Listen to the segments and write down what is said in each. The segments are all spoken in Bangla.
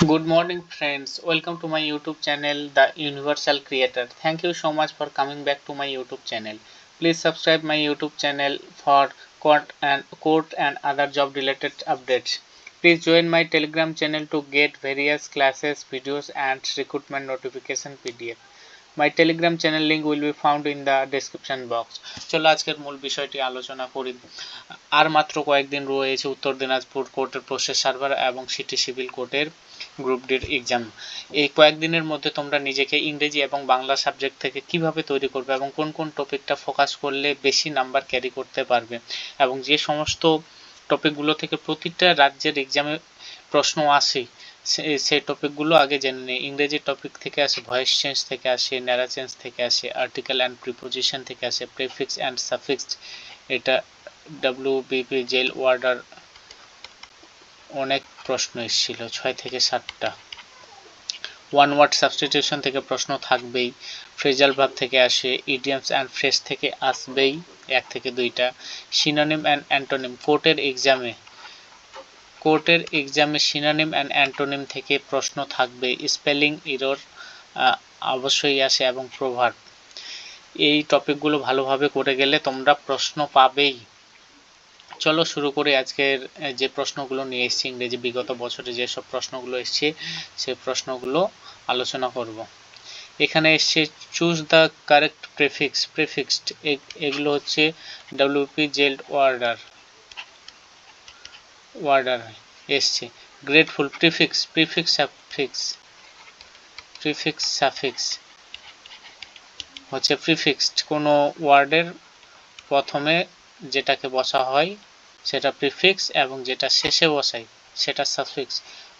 Good morning, friends. Welcome to my YouTube channel, The Universal Creator. Thank you so much for coming back to my YouTube channel. Please subscribe my YouTube channel for court and court and other job related updates. Please join my Telegram channel to get various classes, videos, and recruitment notification PDF. My Telegram channel link will be found in the description box চলো আজকের মূল বিষয়টি আলোচনা করি আর মাত্র কয়েকদিন রয়েছে উত্তর দিনাজপুর কোর্টের প্রসেস সার্ভার এবং সিটি সিভিল কোর্টের গ্রুপ ডির এক্সাম এই কয়েকদিনের মধ্যে তোমরা নিজেকে ইংরেজি এবং বাংলা সাবজেক্ট থেকে কীভাবে তৈরি করবে এবং কোন কোন টপিকটা ফোকাস করলে বেশি নাম্বার ক্যারি করতে পারবে এবং যে সমস্ত টপিকগুলো থেকে প্রতিটা রাজ্যের এক্সামে প্রশ্ন আসে সেই টপিকগুলো আগে জেনে নিই। ইংরেজি টপিক থেকে আসে ভয়েস চেঞ্জ থেকে আসে ন্যারা চেঞ্জ থেকে আসে আর্টিকেল অ্যান্ড প্রিপোজিশন থেকে আসে প্রিফিক্স অ্যান্ড সাফিক্স এটা ডাব্লিউ বিপি জেল ওয়ার্ডার অনেক প্রশ্ন এসেছিল ছয় থেকে সাতটা। ওয়ান ওয়ার্ড সাবস্টিটিউশন থেকে প্রশ্ন থাকবেই। ফ্রেজাল ভাব থেকে আসে ইডিয়ামস অ্যান্ড ফ্রেশ থেকে আসবেই, এক থেকে দুইটা। সিনোনিম অ্যান্ড অ্যান্টোনিম কোর্টের এক্সামে কোর্টের এক্সামে সিনোনিম অ্যান্ড অ্যান্টোনিম থেকে প্রশ্ন থাকবে স্পেলিং ইরোর অবশ্যই আসে এবং প্রভাব এই টপিকগুলো ভালোভাবে করে গেলে তোমরা প্রশ্ন পাবেই। চলো শুরু করি আজকের যে প্রশ্নগুলো নিয়ে এসেছি ইংরেজি বিগত বছরে যেসব প্রশ্নগুলো এসছে সেই প্রশ্নগুলো আলোচনা করব। এখানে এসছে choose the correct prefix prefixed এগুলো হচ্ছে ডাব্লিউপি জেল্ড ওয়ার্ডার ওয়ার্ডার এসছে। Grateful prefix prefix suffix prefix suffix হচ্ছে প্রিফিক্সড কোনো ওয়ার্ডের প্রথমে যেটাকে বসা হয় সেটা প্রিফিক্স এবং যেটা শেষে বসাই সেটা সাফিক্স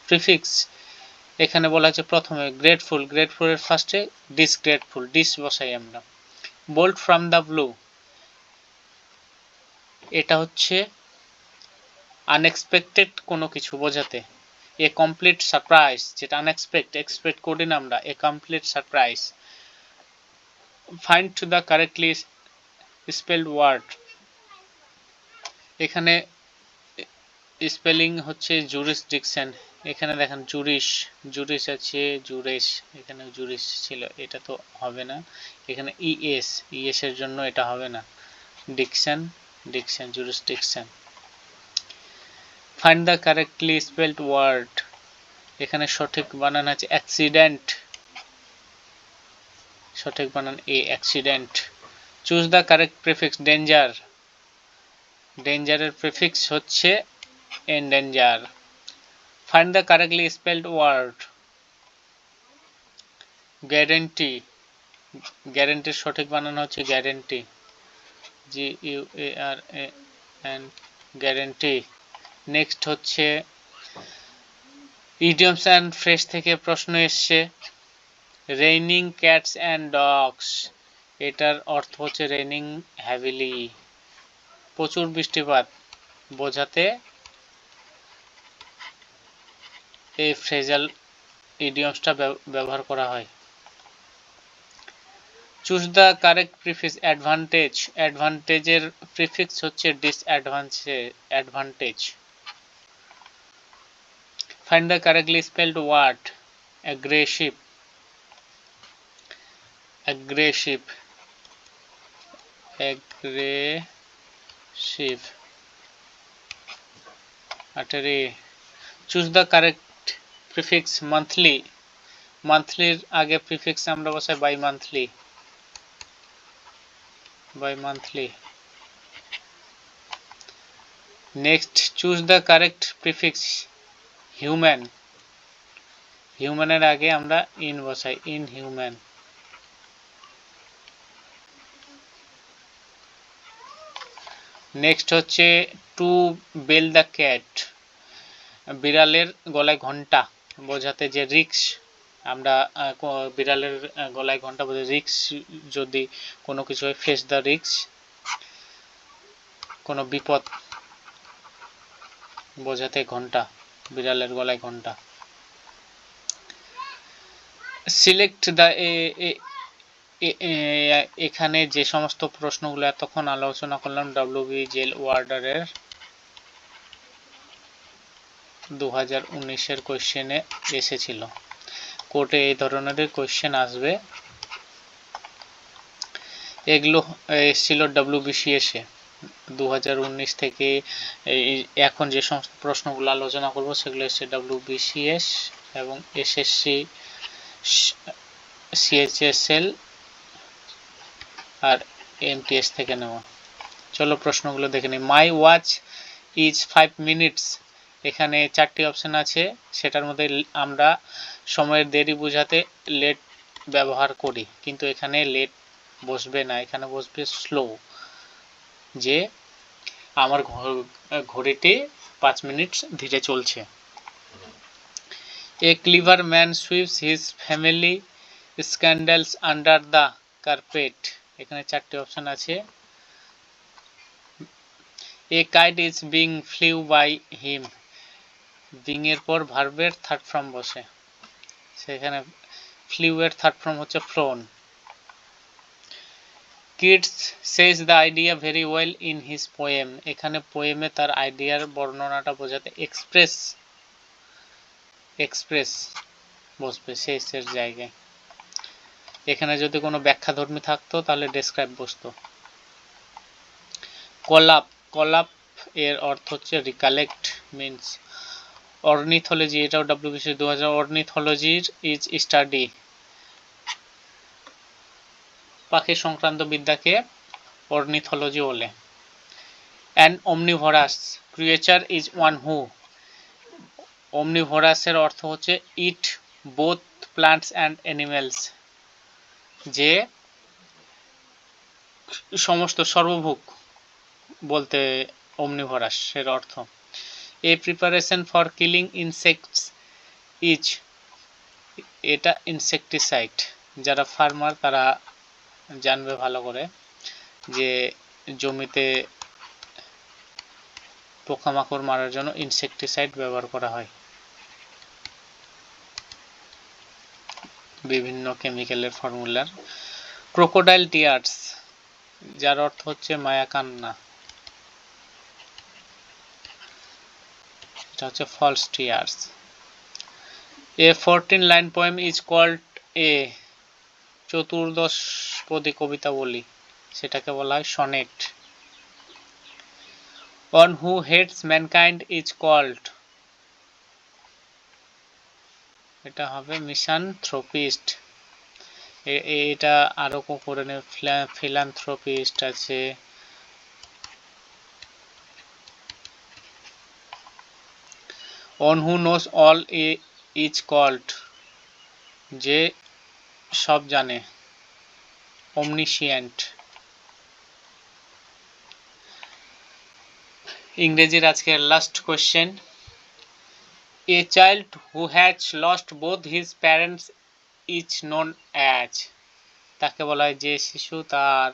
প্রিফিক্স এখানে বলা হচ্ছে প্রথমে গ্রেটফুল গ্রেটফুলের ফার্স্টে ডিস গ্রেটফুল ডিস বসাই আমরা। বোল্ড ফ্রম দ্য ব্লু এটা হচ্ছে আনএক্সপেক্টেড কোনো কিছু বোঝাতে। এ কমপ্লিট সারপ্রাইজ যেটা আনএক্সপেক্ট এক্সপেক্ট করি না আমরা a complete surprise find to the correctly spelled word এখানে স্পেলিং হচ্ছে জুরিসডিকশন এখানে দেখেন জুরিশ জুরিশ আছে জুরেশ এখানে জুরিশ ছিল, এটা তো হবে না। এখানে ইএস ইএস এর জন্য এটা হবে না। Diction diction jurisdiction find the correctly spelled word এখানে সঠিক বানান আছে অ্যাক্সিডেন্ট সঠিক বানান এ accident choose the correct prefix danger ডেঞ্জারের prefix হচ্ছে endanger find the correctly spelled word guarantee গ্যারেন্টির সঠিক বানানো হচ্ছে guarantee G U A R N guarantee next হচ্ছে ইডিয়মস অ্যান্ড ফ্রেশ থেকে প্রশ্ন এসছে। রেইনিং ক্যাটস অ্যান্ড ডগস এটার অর্থ হচ্ছে রেইনিং হ্যাভিলি প্রচুর বৃষ্টিপাত বোঝাতে এই ফ্রেজাল ইডিয়মসটা ব্যবহার করা হয় choose the correct prefix advantage অ্যাডভান্টেজের prefix হচ্ছে ডিসঅ্যাডভান্সে, advantage Find the correctly word word. Aggressive. Aggressive. Aggressive. Artery. Choose the correct prefix monthly. মান্থলির আগে প্রিফিক্স আমরা বসাই bi monthly bi monthly next choose the correct prefix human হিউম্যানের আগে আমরা ইন বসাই ইন হিউম্যান নেক্সট হচ্ছে টু বেল দ্য ক্যাট বিড়ালের গলায় ঘণ্টা বোঝাতে যে রিক্স আমরা বিড়ালের গলায় ঘণ্টা বোঝা রিক্স যদি কোনো কিছু হয় ফেস দ্য রিক্স কোনো বিপদ বোঝাতে ঘণ্টা, বিড়ালের গলায় ঘণ্টা। সিলেক্ট দ্য এখানে যে সমস্ত প্রশ্নগুলো এতক্ষণ আলোচনা করলাম ডাব্লিউবি জেল ওয়ার্ডারের দু হাজার উনিশের কোয়েশ্চেনে এসেছিল। কোর্টে এই ধরনের কোয়েশ্চেন আসবে। এগুলো এসেছিল ডাব্লিউবিসিএসে দু হাজার উনিশ থেকে এখন যে সমস্ত প্রশ্নগুলো আলোচনা করব, সেগুলো এসছে ডাব্লিউবিসিএস এবং এসএসসি সিএইচএসএল আর এমটিএস থেকে নেওয়া চলো প্রশ্নগুলো দেখে নিই। My watch is five minutes এখানে চারটি অপশান আছে। সেটার মধ্যে আমরা সময়ের দেরি বোঝাতে লেট ব্যবহার করি। কিন্তু এখানে লেট বসবে না। এখানে বসবে স্লো যে আমার ঘড়িটি পাঁচ মিনিট ধীরে চলছে। A clever man sweeps his family scandals under the carpet এখানে চারটি অপশান আছে। A kite is being flew by him being এর পর ভার্বের থার্ড ফর্ম বসে। সেখানে ফ্লিউ এর থার্ড ফর্ম হচ্ছে flown Keats says the idea very well in his poem এখানে পোয়েমে তার আইডিয়ার বর্ণনাটা বোঝাতে এক্সপ্রেস এক্সপ্রেস বসবে শেষের জায়গায়। এখানে যদি কোনো ব্যাখ্যাধর্মী থাকতো, তাহলে ডেসক্রাইব বসতো। কলাপ কলাপ এর অর্থ হচ্ছে রিকালেক্ট মিন্স অর্নিথোলজি এটাও ডাব্লিউবিসি দু হাজার অর্নিথোলজির ইজ স্টাডি পাখি সংক্রান্ত বিদ্যাকে অর্নিথোলজি বলে। And omnivorous creature is one who অমনিভরাসের অর্থ হচ্ছে eat both plants and animals যে সমস্ত সর্বভুক বলতে অমনিভরাস এর অর্থ। A preparation for killing insects is এটা ইনসেকটিসাইড যারা ফার্মার তারা জানবে ভালো করে যে জমিতে পোকামাকড় মারার জন্য ইনসেকটিসাইড ব্যবহার করা হয়। বিভিন্ন কেমিক্যালের ফর্মুলার ক্রোকোডাইল টিয়ার্স যার অর্থ হচ্ছে মায়া কান্না। এটা হচ্ছে false tears a fourteen line poem is called a চতুর্দশ পদী কবিতা বলি। সেটাকে বলা হয় sonnet one who hates mankind is called এটা হবে মিশন থ্রোপিস্ট। এটা আরও করে নেবে ফিলান্থ্রোপিস্ট আছে। One who knows all is called যে সব জানে অমনিশিয়েন্ট ইংরেজির আজকের last question a child who has lost both his parents is known as তাকে বলা হয় যে শিশু তার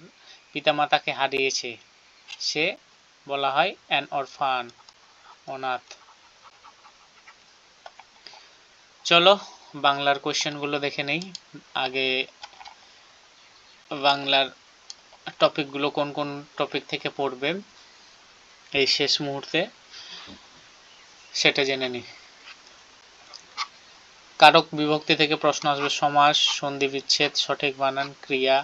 পিতামাতাকে হারিয়েছে। সে বলা হয় অ্যান অরফান অনাথ। চলো বাংলার কোয়েশ্চেনগুলো দেখে নেই। আগে বাংলার টপিকগুলো কোন কোন টপিক থেকে পড়বে এই শেষ মুহূর্তে, সেটা জেনে নিই কারক বিভক্তি থেকে প্রশ্ন আসবে, সমাস, সন্ধি বিচ্ছেদ, সঠিক বানান, ক্রিয়া,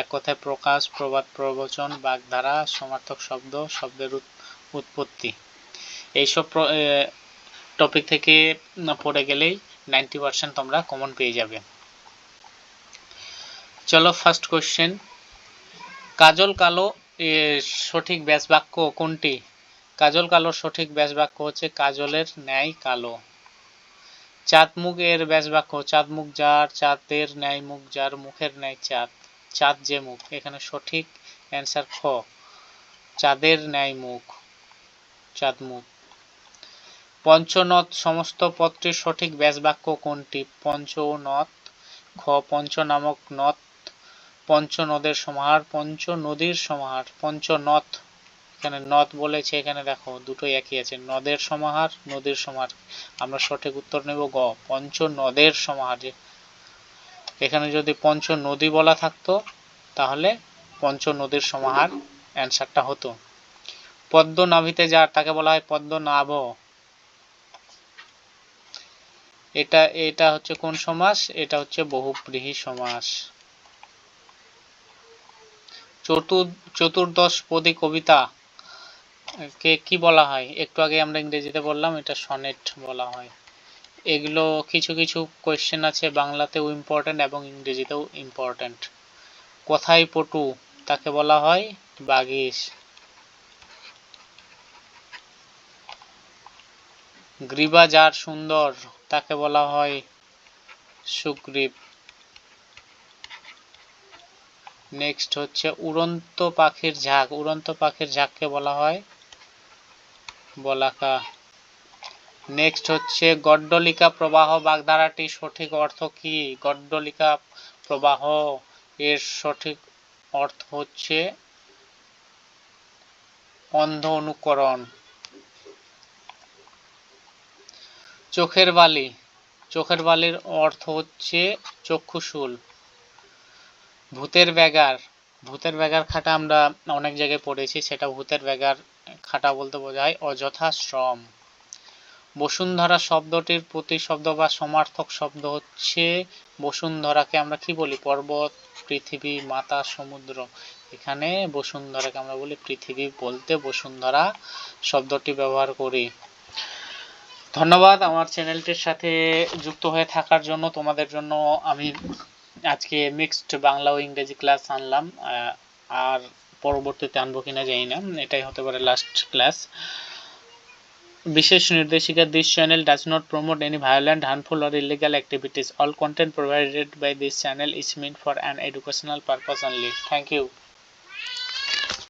এক কথায় প্রকাশ, প্রবাদ, প্রবচন, বাগধারা, সমার্থক শব্দ, শব্দের উৎপত্তি। এইসব টপিক থেকে পড়ে গেলেই নাইনটি পার্সেন্ট তোমরা কমন পেয়ে যাবে। চলো ফার্স্ট কোয়েশ্চেন কাজল কালো সঠিক ব্যাস বাক্য কোনটি? কাজল কালোর সঠিক ব্যাস বাক্য হচ্ছে, কাজলের ন্যায় কালো। চাঁদ মুখ এর ব্যাস বাক্য চাঁদ মুখ যার, চাঁদের ন্যায় মুখ যার, মুখের ন্যায় চাঁদ। চাঁদ যে মুখ, এখানে সঠিক অ্যান্সার খ। চাঁদের ন্যায় মুখ চাঁদ মুখ পঞ্চনদ সমস্ত পত্রের সঠিক ব্যাস বাক্য কোনটি? পঞ্চনদ খ, পঞ্চ নামক নদ পঞ্চ নদের সমাহার পঞ্চ নদীর সমাহার, পঞ্চনদ এখানে নদ বলেছে, এখানে দেখো দুটোই একই আছে, নদের সমাহার, নদীর সমাহার। আমরা সঠিক উত্তর নেব গ পঞ্চ নদের সমাহার। এখানে যদি পঞ্চ নদী বলা থাকতো, তাহলে পঞ্চ নদীর সমাহার অ্যান্সারটা হতো। পদ্ম নাভিতে যার তাকে বলা হয় পদ্ম নাভ। এটা এটা হচ্ছে কোন সমাস? এটা হচ্ছে বহুব্রীহি সমাস। চতুর, চতুর্দশ পদী কবিতা কে কি বলা হয়? একটু আগে আমরা ইংরেজিতে বললাম, এটা সনেট বলা হয়। এগুলো কিছু কিছু কোয়েশ্চেন আছে বাংলাতেও ইম্পর্ট্যান্ট এবং ইংরেজিতেও ইম্পর্ট্যান্ট কোথায় পটু? তাকে বলা হয় বাগিস। গ্রীবা যার সুন্দর, তাকে বলা হয় সুগ্রীব। নেক্সট হচ্ছে উড়ন্ত পাখির ঝাঁক। উড়ন্ত পাখির ঝাঁককে বলা হয় বলাকা। নেক্সট হচ্ছে, গড্ডলিকা প্রবাহ বাগধারাটি সঠিক অর্থ কি? গড্ডলিকা প্রবাহ এর সঠিক অর্থ হচ্ছে অন্ধ অনুকরণ। চোখের বালি। চোখের বালির অর্থ হচ্ছে চক্ষুশূল। ভূতের ব্যাগার ভূতের ব্যাগার খাটা আমরা অনেক জায়গায় পড়েছি, সেটা ভূতের ব্যাগার খাটা বলতে বোঝায় অযথা শ্রম। বসুন্ধরা শব্দটির প্রতিশব্দ বা সমার্থক শব্দ হচ্ছে বসুন্ধরাকে আমরা কি বলি? পর্বত, পৃথিবী, মাতা, সমুদ্র। এখানে বসুন্ধরাকে আমরা বলি পৃথিবী বলতে বসুন্ধরা শব্দটি ব্যবহার করি। ধন্যবাদ আমার চ্যানেলটির সাথে যুক্ত হয়ে থাকার জন্য। তোমাদের জন্য আমি আজকে মিক্সড বাংলা ও ইংরেজি ক্লাস আনলাম আর পরবর্তীতে আনব কিনা জানি না, এটাই হতে পারে লাস্ট ক্লাস বিশেষ নির্দেশিকা this channel does not promote any violent harmful or illegal activities all content provided by this channel is mean for an educational purpose only thank you